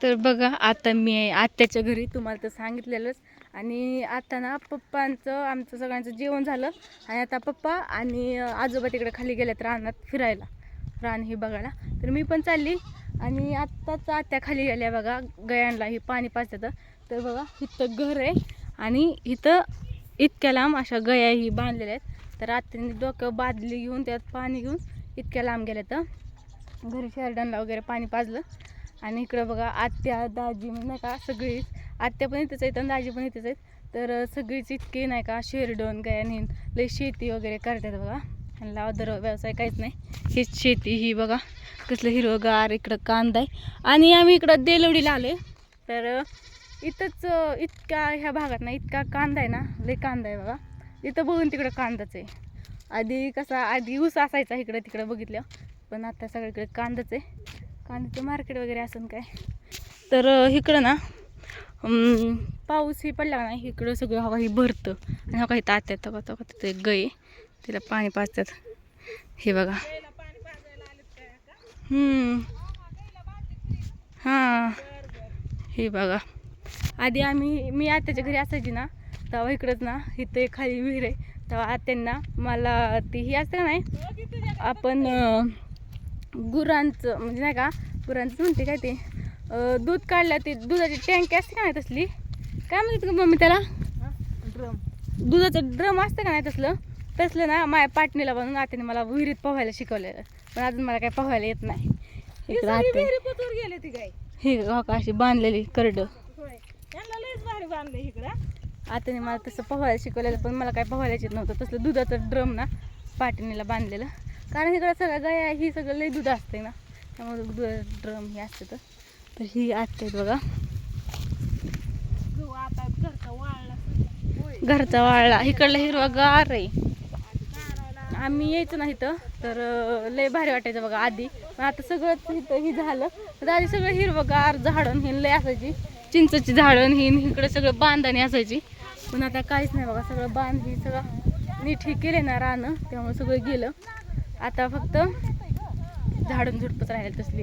तर बघा आता मी आहे आत्याच्या घरी तुम्हाला तर सांगितलेलंच. आणि आता ना पप्पांचं आमचं सगळ्यांचं जेवण झालं. आणि आता पप्पा आणि आजोबा तिकडे खाली गेल्यात रानात फिरायला. रान हे बघायला तर मी पण चालली. आणि आत्ताच आत्या खाली गेल्या बघा गयांना ही पाणी पाजतात तर बघा इथं घर आहे. आणि इथं इतक्या लांब अशा गया ही बांधलेल्या आहेत. तर आत्याने डोकं बादली घेऊन त्यात पाणी घेऊन इतक्या लांब गेल्या तर घरी शेरडनला वगैरे पाणी पाजलं. आणि इकडं बघा आत्या दाजी नाही का सगळीच. आत्या पण इथंच आहेत आणि दाजी पण इथंच आहेत. तर सगळीच इतके नाही का शेरडोन काय आणि लई शेती वगैरे करतात बघा. ह्यांना अदर व्यवसाय काहीच नाही. हीच शेती ही बघा कसलं हिरवगार इकडं कांदा आहे. आणि आम्ही इकडं देलवडीला आलो तर इथंच इतका ह्या भागात ना इतका कांदा आहे ना लई कांदा आहे बघा. इथं बघून तिकडं कांदाच आहे. आधी कसा आधी ऊस असायचा इकडं तिकडं बघितलं. पण आता सगळीकडे कांदाच आहे. कांद्याचं मार्केट वगैरे असेल काय? तर इकडं ना पाऊस ही पडला ना इकडं सगळं हवा ही भरतं. आणि हवा काही तात्यात तका तका तिथे एक गय तिला पाणी पाजतात. हे बघा. हां. हे बघा. आधी आम्ही मी आत्याच्या घरी असायची ना तेव्हा इकडंच ना इथं खाली विहीर आहे. तेव्हा आत्यांना मला ती ही असते नाही आपण गुरांचं म्हणजे नाही का गुरांचं म्हणते काय ते दूध काढलं ते दुधाची टँकी असते का नाही तसली? काय म्हणते का मम्मी त्याला? ड्रम. दुधाचं ड्रम असतं का नाही तसलं? तसलं ना माझ्या पाटणीला बनवून आत्याने मला विहिरीत पोहायला शिकवलेलं. पण अजून मला काही पोहायला येत नाही. गेले ती गाय हे हो अशी बांधलेली करड. बांधले इकडं. आत्याने मला तसं पोहायला शिकवलेलं पण मला काय पोहायला येत नव्हतं. तसलं दुधाचं ड्रम ना पाटणीला बांधलेलं. कारण इकडं सगळं गाय ही सगळं लई दूध असते ना. त्यामुळे दुधाचं ड्रम हे असते तर. ही आहेत बघा. घरचा वाळला इकडला हिरवा गार आहे. आम्ही यायचो ना इथं तर लय भारी वाटायचं बघा आधी. पण आता सगळं इथं ही झालं. तर आधी सगळं हिरवगार झाडण ही लय असायची. चिंचची झाडण ही इकडे सगळं बांधाने असायची. पण आता काहीच नाही बघा सगळं बांध ही सगळं नीट ही केले ना रानं त्यामुळे सगळं गेलं. आता फक्त झाडून झुडपच राहिले तसली.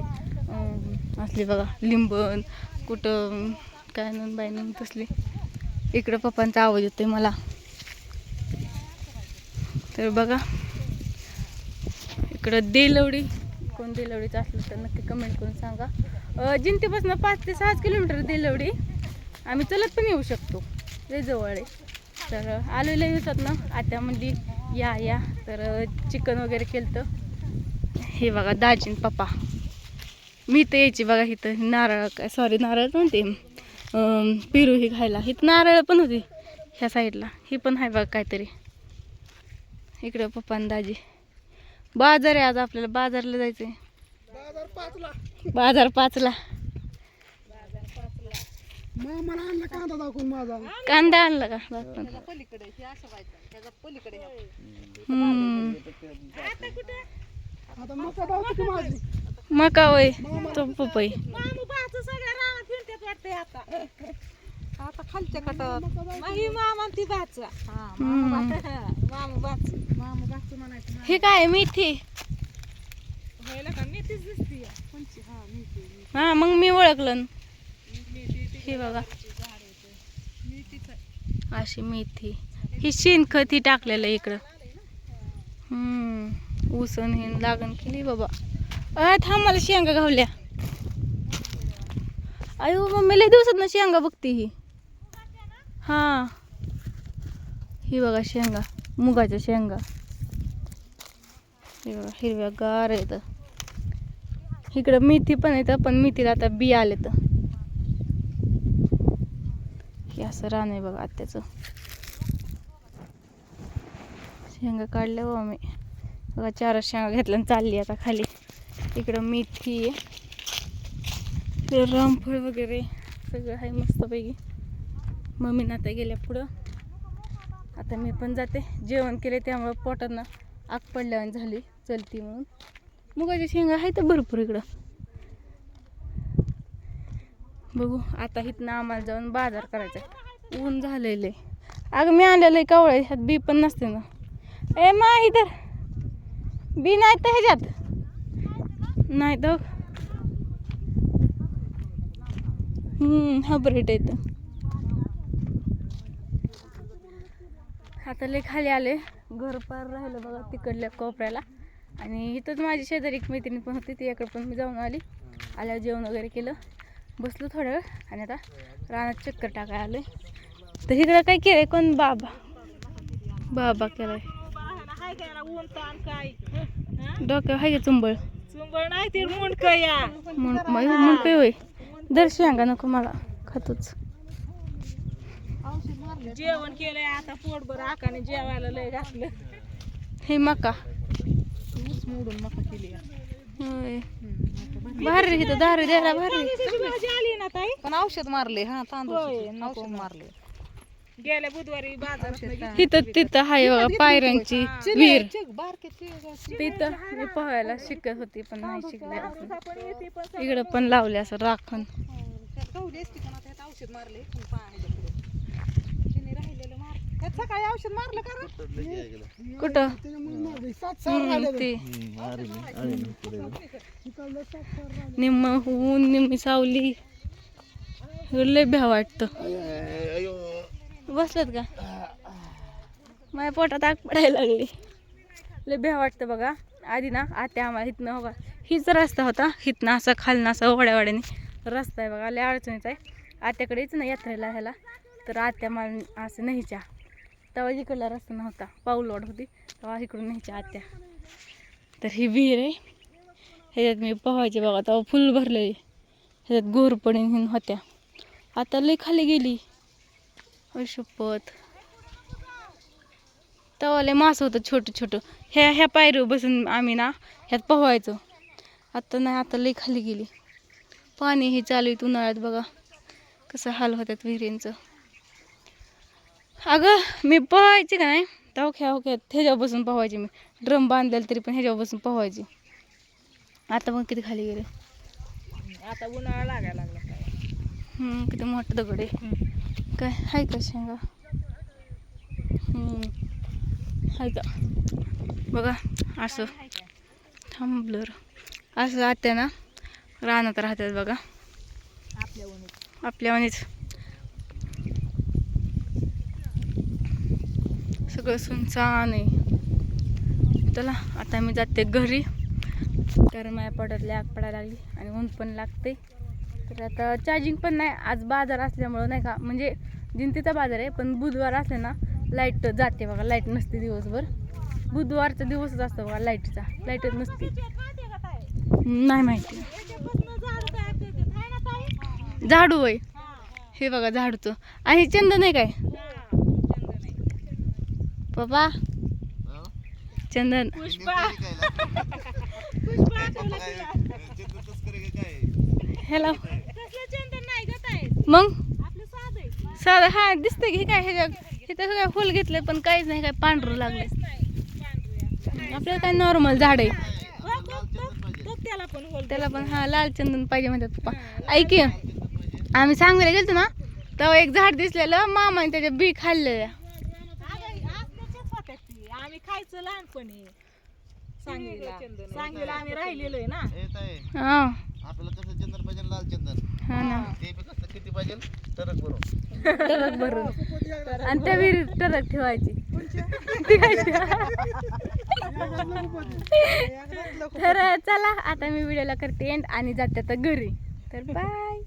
असली बघा लिंबन कुठं काय नून बाय नून तसली. इकडं पप्पांचा आवाज येतोय मला. तर बघा इकडं देलवडी कोण देलवडीचं असलं तर नक्की कमेंट करून सांगा. जिंतीपासून पाच ते सहाच किलोमीटर देलवडी. आम्ही चलत पण येऊ शकतो. लय जवळ आहे. तर आलो लय दिवसात ना आता म्हणली या या. तर चिकन वगैरे केलं तर हे बघा दाजीन पप्पा. मी तर यायची बघा इथं. नारळ काय सॉरी नारळ म्हणते पेरू ही खायला. इथं नारळ पण होती. ह्या साईडला. ही पण आहे बघा काहीतरी. इकडं पप्पा आणि दाजी. बाजार आहे आज आपल्याला. बाजारला जायचंय. बाजार पाचला. बाजार पाचला. मामाला आणला कांदा दाखवून माझा. कांदा आणला का? दाखवून. पलीकडे हे असं व्हायचं. त्याच्या पलीकडे हम्म. आता कुठे? आता मका दाखवतो माझी? मका वय तो पपई. मामू बाच सगळ्या रानात फिरतात वाटते आता. आता खालच्या माही मामा ती बाच हम्म. मामू बाच मामू बाच म्हणायचं हे काय मेथी? व्हायला का? मेथीच दिसती कोणची? हा हा मग मी ओळखलं हे बघा. अशी मेथी. ही शेणखत ही टाकलेलं आहे इकडं हम्म. ऊसन हे लागण केली बाबा. अ थांब मला शेंगा घावल्या. अयो मम्मी लय दिवसात ना शेंगा बघते ही. हा. ही बघा शेंगा. मुगाच्या शेंगा. हे बघा हिरव्या गार आहेत. इकडं मेथी पण येतं पण मेथीला आता बी आले तर की असं रान आहे बघा आत्याचं. शेंगा काढल्या बघा मी. बघा चारच शेंगा घेतल्या आणि चालली आता खाली. इकडं मेथी आहे. ते रामफळ वगैरे. सगळं आहे मस्तपैकी. मम्मीनं आता गेल्या पुढं. आता मी पण जाते. जेवण केले त्यामुळं पोटांना आग पडल्यावर झाली. चलती म्हणून. मुगाच्या शेंगा आहे तर भरपूर इकडं. बघू आता इथनं आम्हाला जाऊन बाजार करायचा आहे. ऊन झालेलं आहे अगं मी आणलेलं आहे कावळ्या ह्यात बी पण नसते ना. ए मा इधर बी नाही तर ह्याच्यात. नाही तर हब्रेट हायब्रिड येतं आता लय खाली आले घर पार राहिलं बघा तिकडल्या कोपऱ्याला. आणि इथंच माझी शेजारी एक मैत्रिणी पण होती ती याकडे पण मी जाऊन आली. आल्यावर जेवण वगैरे केलं. बसलो थोडा वेळ आणि आता रानात चक्कर टाकाय आलोय. तर इकडं काय केलंय? कोण? बाबा. बाबा केलाय. हाय काय ऊन ताण काय? डोक्यावर हाय का चुंबळ? चुंबळ नाही ते मुंडक या म्हणून काय होय? दर्शी अंगा नको मला खातोच. जेवण केलंय आता पोटभर आकाने जेवायला लय घातलं हे मका. मोडून मका केली. होय. भारी इथं दारू द्यायला भारी. भाजी आली ना ताई. पण औषध मारले हा तांदूळ औषध मारले. गेल्या बुधवारी बाजारात तिथं तिथं हाय बघा पायऱ्यांची विहीर. तिथं मी पोहायला शिकत होती पण नाही शिकले इकडं पण लावले असं राखण. ह्यात औषध मारले सकाळी औषध मारलं का? कुठं? ते. निम्म ऊन निम्मी सावली. लय भ्या वाटतं. बसलत का? माझ्या पोटात आग पडायला लागली. लय भ्या वाटतं बघा. आधी ना आत्या आम्हाला इथनं हो हीच रस्ता होता. हिथनं असा खालनं असा ओढ्यावाड्याने रस्ता आहे बघा. लय अडचणीचा आहे. आत्याकडेच ना यात्रेला ह्याला. तर आत्या मला असं न्यायच्या. तेव्हा इकडला रस्ता नव्हता. पाऊलवाड होती. तेव्हा इकडून न्यायच्या आत्या. तर ही विहीर आहे. ह्याच्यात मी पोहायचे बघा तेव्हा फुल भरलेली. ह्याच्यात गोरपडीन हिन होत्या. आता लई खाली गेली. अय शपथ. तेव्हा लय मास होतं छोटं छोटं. ह्या ह्या पायरीवर बसून आम्ही ना ह्यात पोहायचो. आता नाही आता लई खाली गेली. पाणी हे चालू आहे उन्हाळ्यात बघा. कसं हाल होतात विहिरींचं. अगं मी पोहायची का नाही? तेव्हा ख्या हो ह्याच्यावर बसून पोहायची मी. ड्रम बांधलेला तरी पण ह्याच्यावर बसून पोहायची. आता मग किती खाली गेले. आता उन्हाळा लागायला लागला काय? किती मोठं दगड आहे. काय? हाय का शेंगा? हम्म, हाय का? बघा असं. थांबलं असं आत्या ना रानात राहतात बघा. आपल्या उन्हात आपल्या वाणीच सगळं सुनसान आहे. चला आता मी जाते घरी. कारण माझ्या पोटात आग पडायला लागली आणि ऊन पण लागते. तर आता चार्जिंग पण नाही. आज बाजार असल्यामुळं नाही का म्हणजे जिंतीचा बाजार आहे पण बुधवार असले ना लाइट जाते बघा. लाइट नसते दिवसभर. बुधवारचा दिवसच असतो बघा लाईटचा लाईटच नसते. नाही माहिती. झाड आहे हा, बघा झाडूचं. आणि चंदन आहे काय? पप्पा? चंदन. पुष्पा आठवलं तुला. हॅलो मग? आपलं साधं हा दिसतं की हे काय ह्याच्या हे तर काय फुल घेतलंय पण काहीच नाही काय पांढरं लागले काहीच नाही पांढऱ्या. आपल्याला काय नॉर्मल झाड आहे. बघ त्याला पण होल त्याला पण हा लाल चंदन पाहिजे म्हणतात पप्पा. ऐक की, आम्ही सांगलीला गेलतो ना तेव्हा एक झाड दिसलेलं मामाने त्याच्या बी खाल्लेल्या. आम्ही खायचं लहानपणी. सांगलीला. आम्ही राहिलेलो आहे ना. हा. आपल्याला कसं चंदन पाहिजे लाल चंदन? हा ना. ते बी कसं किती पाहिजे टरक टरक भरून. आणि त्या विहिरीत टरक ठेवायची. ती काय तर चला आता मी व्हिडिओला करते एंड आणि जाते आता घरी. तर बाय